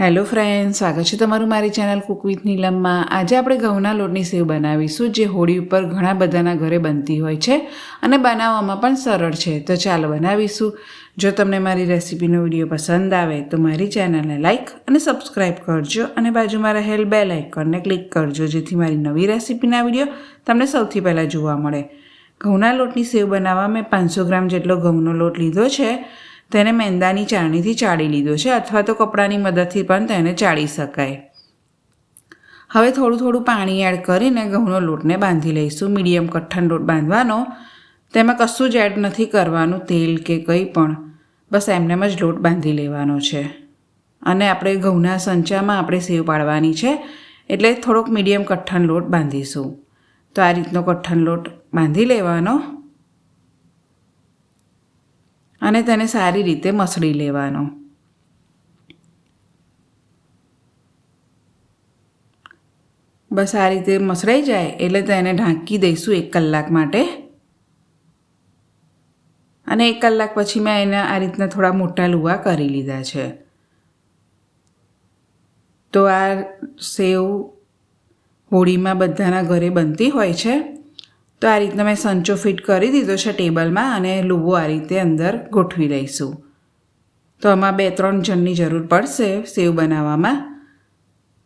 Hello friend સ્વાગત છે તમારું મારી ચેનલ કુક વિથ નીલમમાં. આજે આપણે ઘઉંના લોટની સેવ બનાવીશું, જે હોળી ઉપર ઘણા બધાના ઘરે બનતી હોય છે અને બનાવવામાં પણ સરળ છે. તો ચાલો બનાવીશું. જો તમને મારી રેસિપીનો વીડિયો પસંદ આવે, તો મારી ચેનલને લાઇક અને સબસ્ક્રાઈબ કરજો અને બાજુમાં રહેલ બેલ આઇકનને ક્લિક કરજો, જેથી મારી નવી રેસીપીના વીડિયો તમને સૌથી પહેલાં જોવા મળે. ઘઉંના લોટની સેવ બનાવવા મેં પાંચસો ગ્રામ જેટલો ઘઉંનો લોટ લીધો છે. તેને મેંદાની ચાળણીથી ચાળી લીધો છે અથવા તો કપડાની મદદથી પણ તેને ચાળી શકાય. હવે થોડું થોડું પાણી એડ કરીને ઘઉંનો લોટને બાંધી લઈશું. મીડિયમ કઠણ લોટ બાંધવાનો. તેમાં કશું જ એડ નથી કરવાનું, તેલ કે કંઈ પણ. બસ એમનેમ જ લોટ બાંધી લેવાનો છે. અને આપણે ઘઉંના સંચામાં આપણે સેવ પાડવાની છે, એટલે થોડોક મીડિયમ કઠણ લોટ બાંધીશું. તો આ રીતનો કઠણ લોટ બાંધી લેવાનો. અને તેને સારી રીતે મસળી લેવાનો. બસ આ રીતે મસળાઈ જાય એટલે તેને ઢાંકી દઈશું એક કલાક માટે. અને એક કલાક પછી મેં એના આ રીતના થોડા મોટા લુવા કરી લીધા છે. તો આ સેવ હોળીમાં બધાના ઘરે બનતી હોય છે. તો આ રીતના મેં સંચો ફિટ કરી દીધો છે ટેબલમાં અને લુવો આ રીતે અંદર ગોઠવી લઈશું. તો આમાં બે ત્રણ જણની જરૂર પડશે સેવ બનાવવામાં.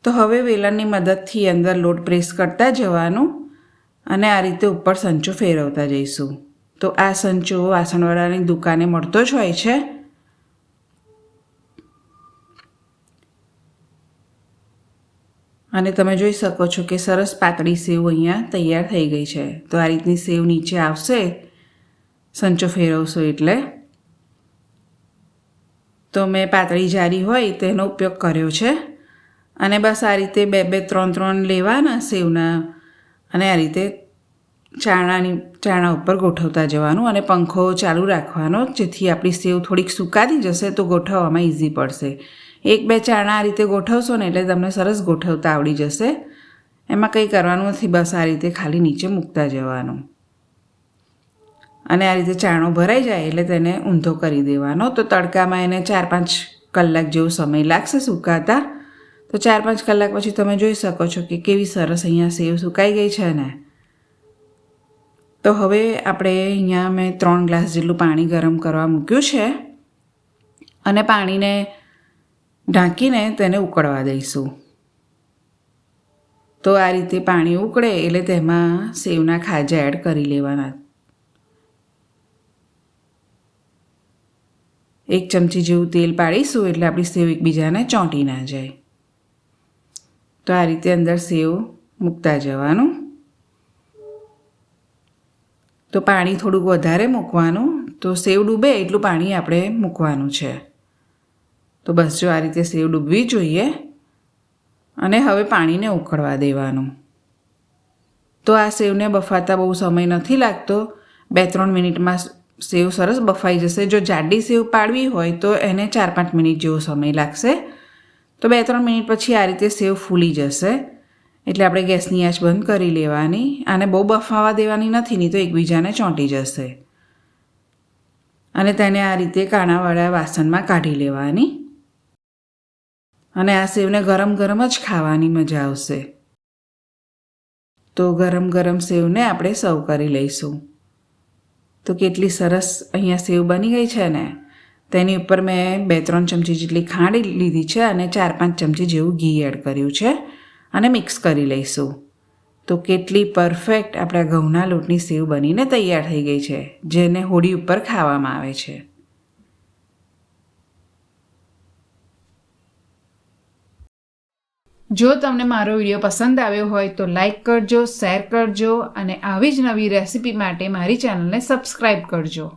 તો હવે વેલણની મદદથી અંદર લોટ પ્રેસ કરતા જવાનું અને આ રીતે ઉપર સંચો ફેરવતા જઈશું. તો આ સંચો વાસણવાળાની દુકાને મળતો જ હોય છે. અને તમે જોઈ શકો છો કે સરસ પાતળી સેવ અહીંયા તૈયાર થઈ ગઈ છે. તો આ રીતની સેવ નીચે આવશે. સંચો ફેરવશો એટલે. તો મેં પાતળી જારી હોય તેનો ઉપયોગ કર્યો છે. અને બસ આ રીતે બે બે ત્રણ ત્રણ લેવાના સેવના. અને આ રીતે ચાણાની, ચાણા ઉપર ગોઠવતા જવાનું અને પંખો ચાલુ રાખવાનો. જેથી આપણી સેવ થોડીક સુકાતી જશે તો ગોઠવવામાં ઇઝી પડશે. એક, બે ચાણા આ રીતે ગોઠવશો ને એટલે તમને સરસ ગોઠવતા આવડી જશે. એમાં કંઈ કરવાનું નથી, બસ આ રીતે ખાલી નીચે મૂકતા જવાનું. અને આ રીતે ચાણો ભરાઈ જાય એટલે તેને ઊંધો કરી દેવાનો. તો તડકામાં એને ચાર, પાંચ કલાક જેવો સમય લાગશે સુકાતા. તો ચાર, પાંચ કલાક પછી તમે જોઈ શકો છો કે કેવી સરસ અહીંયા સેવ સુકાઈ ગઈ છે ને. તો હવે આપણે અહીંયા મેં ત્રણ ગ્લાસ જેટલું પાણી ગરમ કરવા મૂક્યું છે અને પાણીને ઢાંકીને તેને ઉકળવા દઈશું. તો આ રીતે પાણી ઉકળે એટલે તેમાં સેવના ખાજા એડ કરી લેવાના. એક ચમચી જેવું તેલ પાડીશું એટલે આપણી સેવ એકબીજાને ચોંટી ના જાય. તો આ રીતે અંદર સેવ મૂકતા જવાનું. તો પાણી થોડુંક વધારે મૂકવાનું, તો સેવ ડૂબે એટલું પાણી આપણે મૂકવાનું છે. તો બસ જો આ રીતે સેવ ડૂબવી જોઈએ અને હવે પાણીને ઉકળવા દેવાનું. તો આ સેવને બફાતા બહુ સમય નથી લાગતો. બે ત્રણ મિનિટમાં સેવ સરસ બફાઈ જશે. જો જાડી સેવ પાડવી હોય તો એને ચાર પાંચ મિનિટ જેવો સમય લાગશે. તો બે ત્રણ મિનિટ પછી આ રીતે સેવ ફૂલી જશે. એટલે આપણે ગેસની આંચ બંધ કરી લેવાની અને બહુ બફાવા દેવાની નથી, નહીં તો એકબીજાને ચોંટી જશે. અને તેને આ રીતે કાણાવાળા વાસણમાં કાઢી લેવાની. અને આ સેવને ગરમ ગરમ જ ખાવાની મજા આવશે. તો ગરમ ગરમ સેવને આપણે સર્વ કરી લઈશું. તો કેટલી સરસ અહીંયા સેવ બની ગઈ છે ને. તેની ઉપર મેં બે ત્રણ ચમચી જેટલી ખાંડ લીધી છે અને ચાર પાંચ ચમચી જેવું ઘી એડ કર્યું છે. અને મિક્સ કરી લઈશું. તો કેટલી પરફેક્ટ આપણા ઘઉંના લોટની સેવ બનીને તૈયાર થઈ ગઈ છે, જેને હોળી ઉપર ખાવામાં આવે છે. જો તમને મારો વીડિયો પસંદ આવ્યો હોય તો લાઈક કરજો શેર કરજો અને આવી જ નવી રેસિપી માટે મારી ચેનલને સબસ્ક્રાઈબ કરજો.